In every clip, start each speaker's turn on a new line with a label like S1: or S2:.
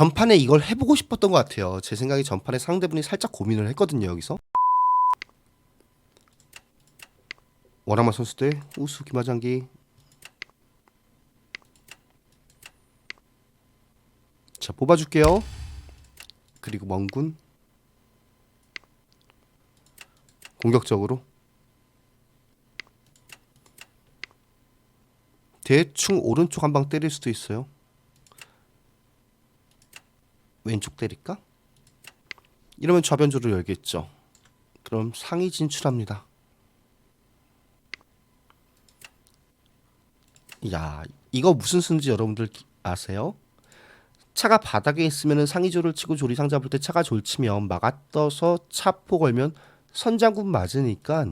S1: 전판에 이걸 해보고 싶었던 것 같아요. 제 생각에 전판에 상대분이 살짝 고민을 했거든요. 여기서 원아마 선수들 우수 김하장기 자 뽑아줄게요. 그리고 멍군 공격적으로 대충 오른쪽 한 방 때릴 수도 있어요. 왼쪽 때릴까? 이러면 좌변조를 열겠죠. 그럼 상위 진출합니다. 야, 이거 무슨 수인지 여러분들 기- 아세요? 차가 바닥에 있으면 상위조를 치고 조리상 잡을 때 차가 졸치면 막아 떠서 차포 걸면 선장군 맞으니까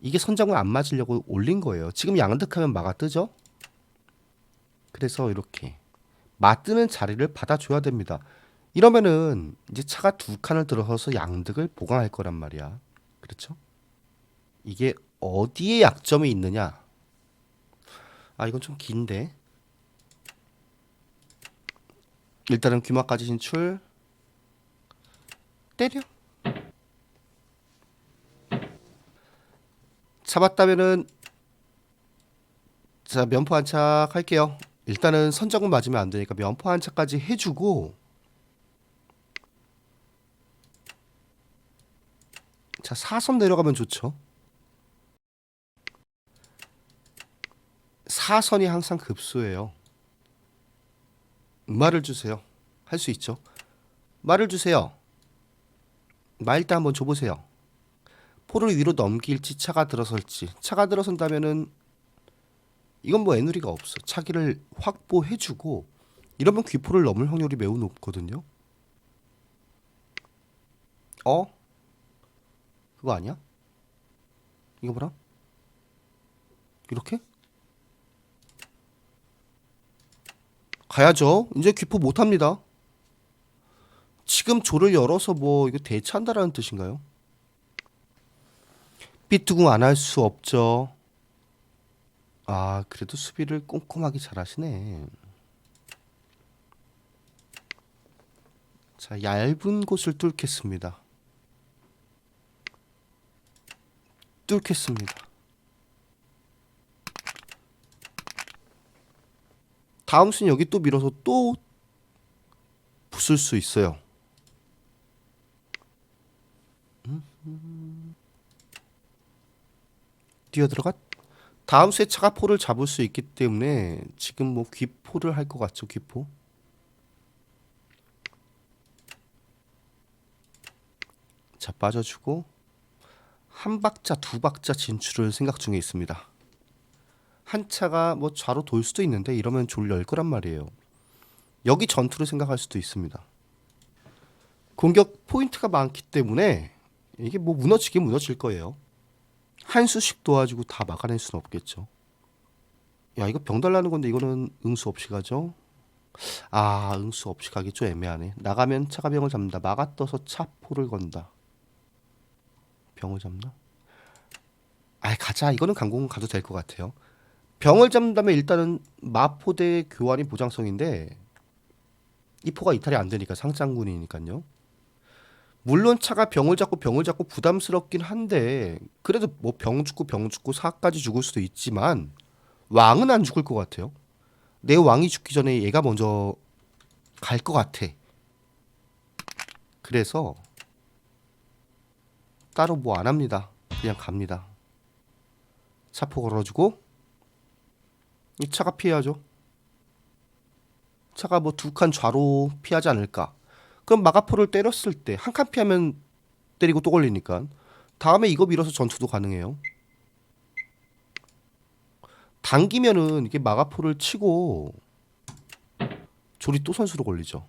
S1: 이게 선장군 안 맞으려고 올린 거예요. 지금 양득하면 막아 뜨죠? 그래서 이렇게 맞드는 자리를 받아줘야 됩니다. 이러면은 이제 차가 두 칸을 들어서서 양득을 보강할 거란 말이야. 그렇죠? 이게 어디에 약점이 있느냐? 아 이건 좀 긴데. 일단은 귀마까지 진출. 때려. 잡았다면은 자 면포 한착 할게요. 일단은 선장군 맞으면 안 되니까 면포 한 차까지 해주고 자 사선 내려가면 좋죠. 사선이 항상 급소예요. 말을 주세요. 할 수 있죠. 말을 주세요. 말 일단 한번 줘보세요. 포를 위로 넘길지 차가 들어설지. 차가 들어선다면은 이건 뭐 애누리가 없어. 차기를 확보해주고 이러면 귀포를 넘을 확률이 매우 높거든요. 어? 그거 아니야? 이거 봐라. 이렇게? 가야죠. 이제 귀포 못합니다. 지금 조를 열어서 뭐 이거 대차한다라는 뜻인가요? 삐뚜궁 안 할 수 없죠. 아, 그래도 수비를 꼼꼼하게 잘하시네. 자, 얇은 곳을 뚫겠습니다. 뚫겠습니다. 다음 순 여기 또 밀어서 또 부술 수 있어요. 음. 뛰어 들어갔. 다음 수에 차가 포를 잡을 수 있기 때문에 지금 뭐 귀포를 할 것 같죠 귀포? 자 빠져주고 한 박자 두 박자 진출을 생각 중에 있습니다. 한 차가 뭐 좌로 돌 수도 있는데 이러면 졸열 거란 말이에요. 여기 전투를 생각할 수도 있습니다. 공격 포인트가 많기 때문에 이게 뭐 무너지긴 무너질 거예요 한 수씩 도와주고 다 막아낼 수는 없겠죠. 야 이거 병 달라는 건데 이거는 응수 없이 가죠. 아 응수 없이 가기 좀 애매하네. 나가면 차가 병을 잡는다. 막아 떠서 차포를 건다. 병을 잡나? 아 가자. 이거는 강공 가도 될 것 같아요. 병을 잡는다면 일단은 마포대 교환이 보장성인데 이 포가 이탈이 안 되니까 상장군이니까요. 물론 차가 병을 잡고 병을 잡고 부담스럽긴 한데 그래도 뭐 병 죽고 병 죽고 사까지 죽을 수도 있지만 왕은 안 죽을 것 같아요. 내 왕이 죽기 전에 얘가 먼저 갈 것 같아. 그래서 따로 뭐 안 합니다. 그냥 갑니다. 차포 걸어주고 이 차가 피해야죠. 차가 뭐 두 칸 좌로 피하지 않을까. 그럼 마가포를 때렸을 때 한 칸 피하면 때리고 또 걸리니까 다음에 이거 밀어서 전투도 가능해요. 당기면은 이게 마가포를 치고 조리 또 선수로 걸리죠.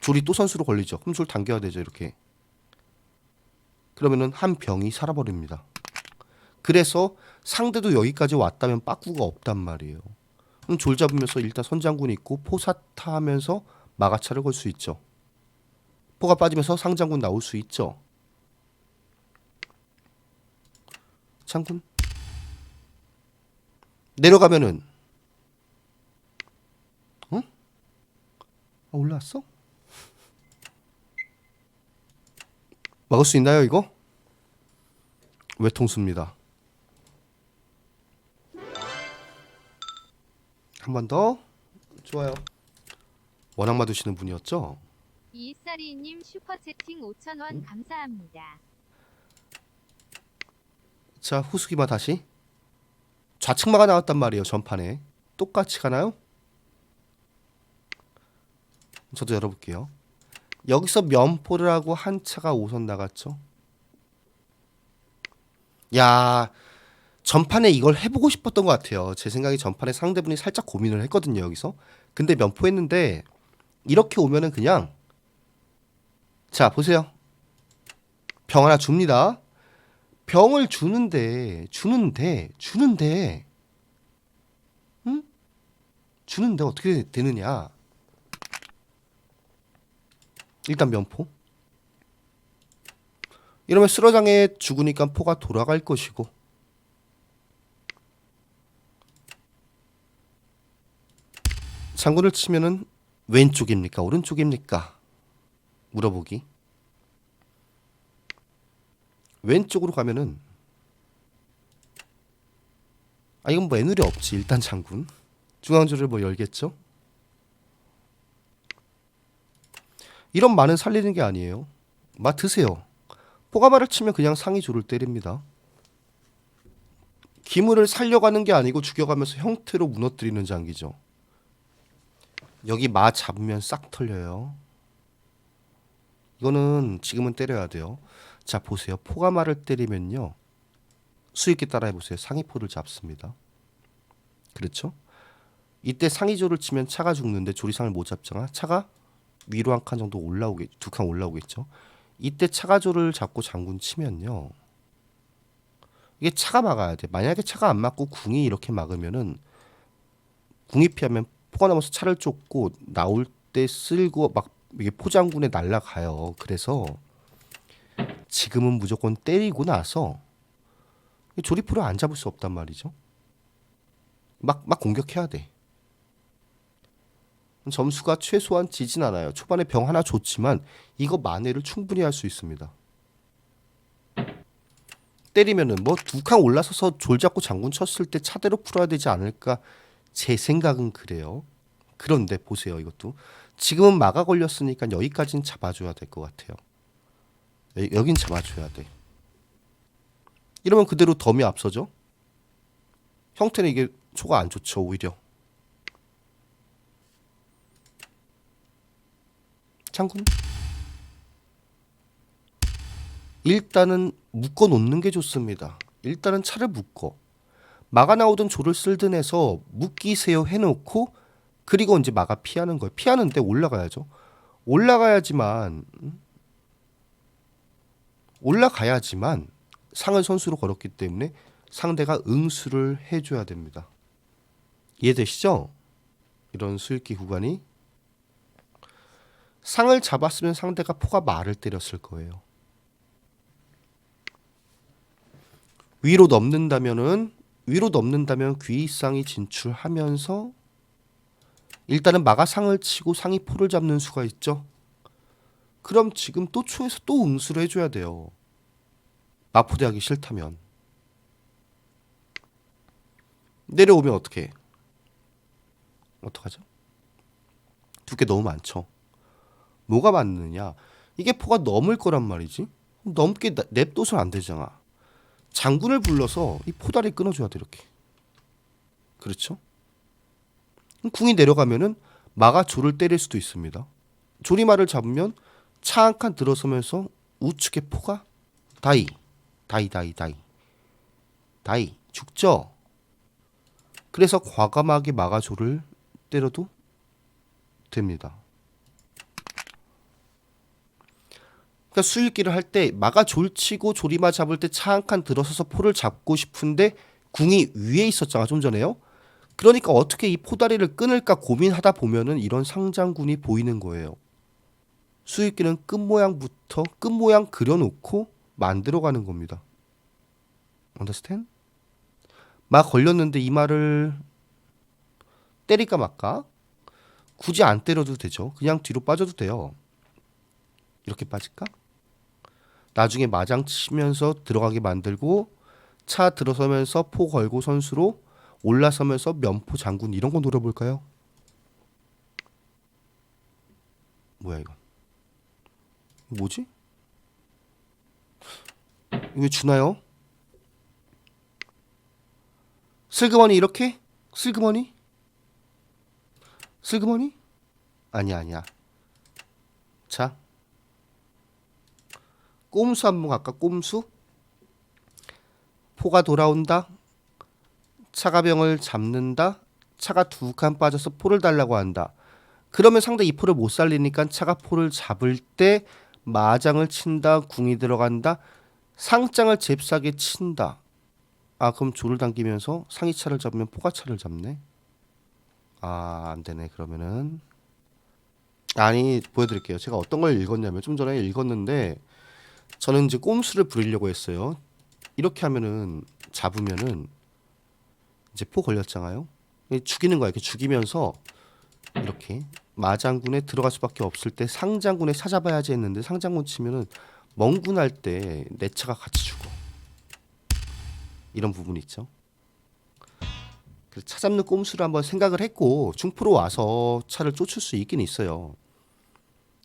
S1: 조리 또 선수로 걸리죠. 그럼 줄 당겨야 되죠 이렇게. 그러면은 한 병이 살아버립니다. 그래서 상대도 여기까지 왔다면 빠꾸가 없단 말이에요. 그럼 졸 잡으면서 일단 선장군 있고 포사타 하면서 마가차를 걸 수 있죠. 포가 빠지면서 상장군 나올 수 있죠. 장군 내려가면은 어? 올라왔어? 막을 수 있나요 이거? 외통수입니다. 한 번 더. 좋아요. 워낙 맞으시는 분이었죠?
S2: 이사리님 슈퍼채팅 5,000원 감사합니다.
S1: 자 후수기마 다시. 좌측마가 나왔단 말이에요 전판에. 똑같이 가나요? 저도 열어볼게요. 여기서 면포를 하고 한 차가 5선 나갔죠. 야 전판에 이걸 해보고 싶었던 것 같아요. 제 생각에 전판에 상대분이 살짝 고민을 했거든요 여기서. 근데 면포했는데 이렇게 오면은 그냥 자 보세요. 병 하나 줍니다. 병을 주는데 주는데 주는데 응? 주는데 어떻게 되느냐? 일단 면포. 이러면 쓰러장에 죽으니까 포가 돌아갈 것이고 장군을 치면은 왼쪽입니까? 오른쪽입니까? 물어보기. 왼쪽으로 가면은 아 이건 뭐 애누리 없지 일단 장군. 중앙조를 뭐 열겠죠? 이런 말은 살리는 게 아니에요. 마 드세요. 포가마를 치면 그냥 상위조를 때립니다. 기물을 살려가는 게 아니고 죽여가면서 형태로 무너뜨리는 장기죠 여기 마 잡으면 싹 털려요 이거는 지금은 때려야 돼요 자 보세요. 포가마를 때리면요. 수익기 따라해 보세요. 상위포를 잡습니다. 그렇죠? 이때 상위조를 치면 차가 죽는데 조리상을 못 잡잖아. 차가 위로 한 칸 정도 올라오게 두 칸 올라오겠죠. 이때 차가조를 잡고 장군 치면요. 이게 차가 막아야 돼. 만약에 차가 안 맞고 궁이 이렇게 막으면은 궁이 피하면 포가 넘어서 차를 쫓고 나올 때 쓸고 막 이게 포장군에 날라가요. 그래서 지금은 무조건 때리고 나서 조리포를 안 잡을 수 없단 말이죠. 막, 막 공격해야 돼. 점수가 최소한 지진 않아요. 초반에 병 하나 줬지만 이거 만회를 충분히 할 수 있습니다. 때리면은 뭐 두 칸 올라서서 졸 잡고 장군 쳤을 때 차대로 풀어야 되지 않을까 제 생각은 그래요. 그런데 보세요 이것도 지금은 막아 걸렸으니까 여기까지는 잡아줘야 될 것 같아요. 여- 여긴 잡아줘야 돼. 이러면 그대로 덤이 앞서죠. 형태는 이게 초가 안 좋죠 오히려. 장군. 일단은 묶어 놓는 게 좋습니다. 일단은 차를 묶어. 마가 나오던 조를 쓸든 해서 묶이세요 해놓고 그리고 이제 마가 피하는 거예요. 피하는데 올라가야죠. 올라가야지만 음? 올라가야지만 상을 선수로 걸었기 때문에 상대가 응수를 해줘야 됩니다. 이해되시죠? 이런 수익기 구간이 상을 잡았으면 상대가 포가 말을 때렸을 거예요. 위로 넘는다면은 위로 넘는다면 귀상이 진출하면서 일단은 마가상을 치고 상이 포를 잡는 수가 있죠. 그럼 지금 또 초에서 또 응수를 해줘야 돼요. 마포대하기 싫다면 내려오면 어떻게? 어떡하죠? 두개 너무 많죠. 뭐가 맞느냐? 이게 포가 넘을 거란 말이지. 넘게 나- 냅둬서 안 되잖아. 장군을 불러서 이 포다리 끊어줘야 돼 이렇게. 그렇죠? 궁이 내려가면은 마가 조를 때릴 수도 있습니다. 조리마를 잡으면 차 한 칸 들어서면서 우측에 포가 다이 다이 다이 다이 다이 죽죠. 그래서 과감하게 마가조를 때려도 됩니다. 그러니까 수일기를 할 때 마가 졸치고 조리마 잡을 때 차 한 칸 들어서서 포를 잡고 싶은데 궁이 위에 있었잖아 좀 전에요. 그러니까 어떻게 이 포다리를 끊을까 고민하다 보면은 이런 상장군이 보이는 거예요. 수익기는 끝 모양부터 끝 모양 그려놓고 만들어가는 겁니다. understand? 막 걸렸는데 이 말을 때릴까 말까? 굳이 안 때려도 되죠. 그냥 뒤로 빠져도 돼요. 이렇게 빠질까? 나중에 마장 치면서 들어가게 만들고 차 들어서면서 포 걸고 선수로 올라서면서 면포 장군 이런 거 노려볼까요? 뭐야 이거? 뭐지? 이거 주나요? 슬그머니 이렇게? 슬그머니? 슬그머니? 아니야 아니야. 자, 꼼수 한번 갈까? 꼼수? 포가 돌아온다. 차가병을 잡는다. 차가 두 칸 빠져서 포를 달라고 한다. 그러면 상대 이 포를 못 살리니까 차가 포를 잡을 때 마장을 친다. 궁이 들어간다. 상장을 잽싸게 친다. 아 그럼 조를 당기면서 상위차를 잡으면 포가차를 잡네. 아 안 되네 그러면은 아니 보여드릴게요. 제가 어떤 걸 읽었냐면 좀 전에 읽었는데 저는 이제 꼼수를 부리려고 했어요. 이렇게 하면은 잡으면은 이제 포 걸렸잖아요. 이 죽이는 거야. 이렇게 죽이면서 이렇게 마장군에 들어갈 수밖에 없을 때 상장군에 찾아봐야지 했는데 상장군 치면은 멍군 할 때 내 차가 같이 죽어. 이런 부분이 있죠. 그래서 차 잡는 꼼수를 한번 생각을 했고 중포로 와서 차를 쫓을 수 있긴 있어요.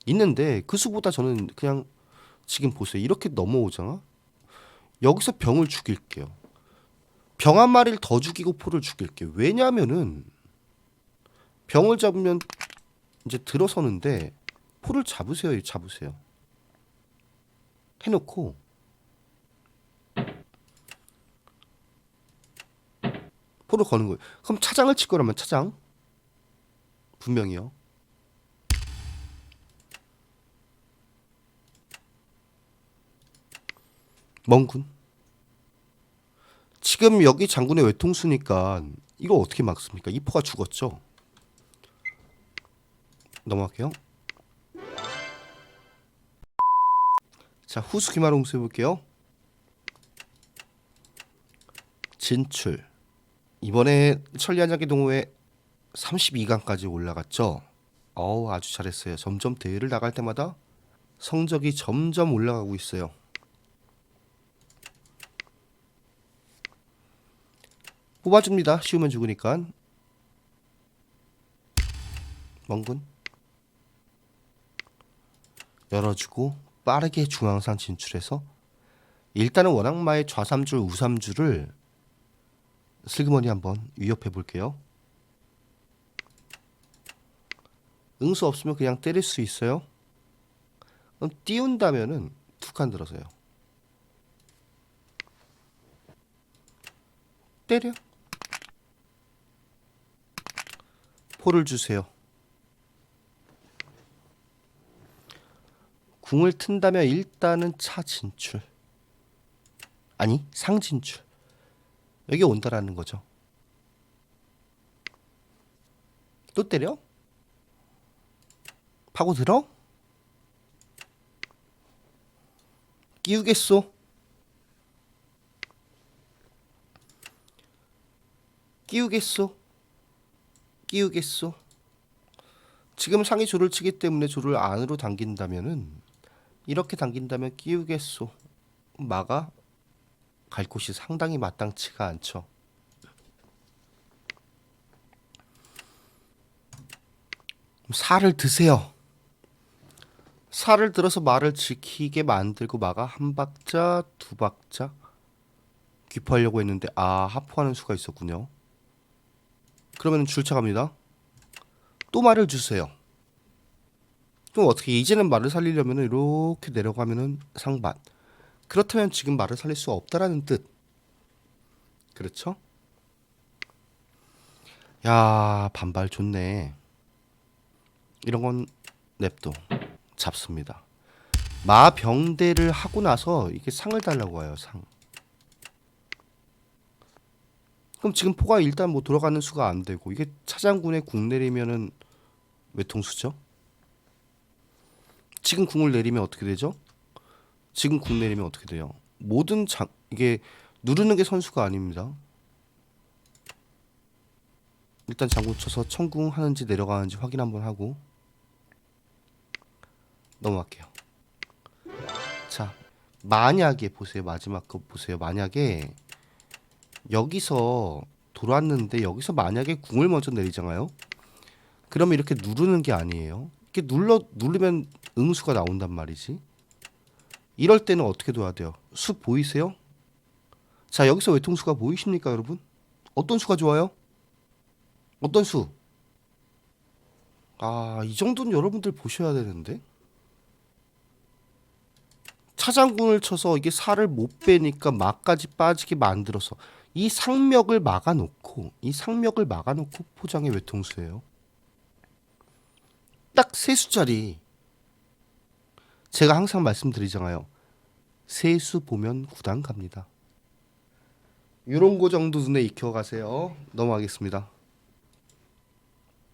S1: 있는데 그 수보다 저는 그냥 지금 보세요. 이렇게 넘어오잖아. 여기서 병을 죽일게요. 병 한 마리를 더 죽이고 포를 죽일게요. 왜냐하면은 병을 잡으면 이제 들어서는데 포를 잡으세요. 잡으세요. 해놓고 포를 거는 거예요. 그럼 차장을 칠 거라면 차장 분명히요. 멍군. 지금 여기 장군의 외통수니까 이거 어떻게 막습니까? 이 포가 죽었죠. 넘어갈게요. 자 후수 기마롱수 해볼게요. 진출. 이번에 천리안장기 동호회 32강까지 올라갔죠. 어우 아주 잘했어요. 점점 대회를 나갈 때마다 성적이 점점 올라가고 있어요. 뽑아줍니다. 쉬우면 죽으니까. 멍군. 열어주고 빠르게 중앙산 진출해서 일단은 원악마의 좌삼줄 우삼줄을 슬그머니 한번 위협해 볼게요. 응수 없으면 그냥 때릴 수 있어요. 그럼 띄운다면은 두 칸 들어서요. 때려. 포를 주세요. 궁을 튼다면 일단은 차 진출. 아니, 상 진출. 여기 온다라는 거죠. 또 때려? 파고 들어? 끼우겠소? 끼우겠소? 끼우겠소? 지금 상이 조를 치기 때문에 조를 안으로 당긴다면은 이렇게 당긴다면 끼우겠소? 마가 갈 곳이 상당히 마땅치가 않죠. 살을 드세요. 살을 들어서 말을 지키게 만들고 마가 한 박자, 두 박자 귀포하려고 했는데 아 하포하는 수가 있었군요. 그러면 줄차 갑니다. 또 말을 주세요. 그럼 어떻게 이제는 말을 살리려면 이렇게 내려가면은 상반. 그렇다면 지금 말을 살릴 수 없다라는 뜻. 그렇죠? 야 반발 좋네. 이런 건 냅둬 잡습니다. 마병대를 하고 나서 이게 상을 달라고 해요 상. 그럼 지금 포가 일단 뭐 돌아가는 수가 안 되고 이게 차장군의 궁 내리면은 외통수죠. 지금 궁을 내리면 어떻게 되죠? 지금 궁 내리면 어떻게 돼요? 모든 장 이게 누르는 게 선수가 아닙니다. 일단 장군 쳐서 천궁 하는지 내려가는지 확인 한번 하고 넘어갈게요. 자, 만약에 보세요. 마지막 거 보세요. 만약에 여기서 돌았는데 여기서 만약에 궁을 먼저 내리잖아요. 그러면 이렇게 누르는 게 아니에요. 이렇게 눌러 누르면 응수가 나온단 말이지. 이럴 때는 어떻게 둬야 돼요? 수 보이세요? 자, 여기서 외통수가 보이십니까, 여러분? 어떤 수가 좋아요? 어떤 수? 아, 이 정도는 여러분들 보셔야 되는데. 차장군을 쳐서 이게 살을 못 빼니까 막까지 빠지게 만들어서 이 상력을 막아놓고 이 상력을 막아놓고 포장의 외통수예요. 딱 세 수짜리. 제가 항상 말씀드리잖아요. 세수 보면 구단 갑니다. 요런 거 정도 눈에 익혀 가세요. 넘어가겠습니다.